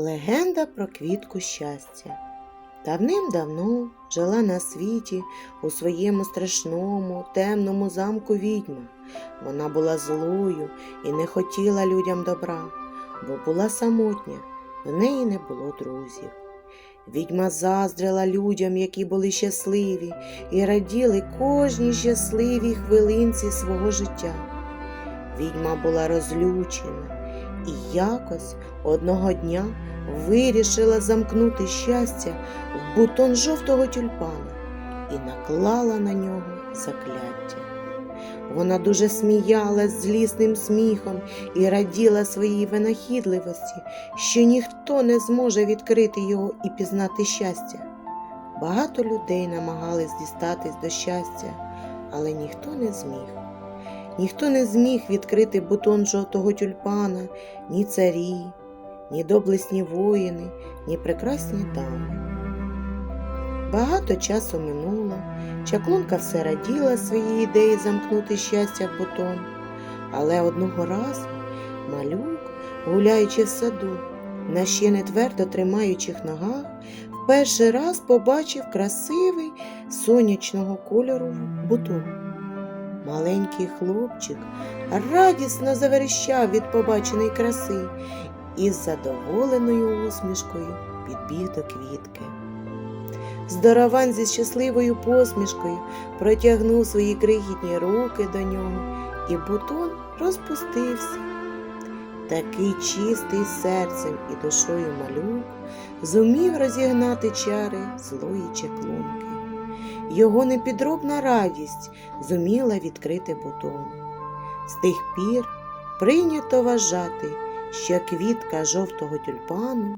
Легенда про квітку щастя. Давним-давно жила на світі у своєму страшному темному замку відьма. Вона була злою і не хотіла людям добра, бо була самотня, в неї не було друзів. Відьма заздрила людям, які були щасливі, і раділи кожній щасливій хвилинці свого життя. Відьма була розлючена і якось одного дня вирішила замкнути щастя в бутон жовтого тюльпана і наклала на нього закляття. Вона дуже сміялась злісним сміхом і раділа своїй винахідливості, що ніхто не зможе відкрити його і пізнати щастя. Багато людей намагались дістатись до щастя, але ніхто не зміг. Ніхто не зміг відкрити бутон жовтого тюльпана, ні царі, ні доблесні воїни, ні прекрасні дами. Багато часу минуло, чаклунка все раділа своїй ідеї замкнути щастя в бутон, але одного разу малюк, гуляючи в саду, на ще не твердо тримаючих ногах, в перший раз побачив красивий сонячного кольору бутон. Маленький хлопчик радісно заверещав від побаченої краси і з задоволеною усмішкою підбіг до квітки. Здоровань зі щасливою посмішкою протягнув свої крихітні руки до нього, і бутон розпустився. Такий чистий серцем і душою малюк зумів розігнати чари злої чаклунки. Його непідробна радість зуміла відкрити бутон. З тих пір прийнято вважати, що квітка жовтого тюльпану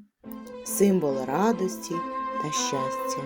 символ радості та щастя.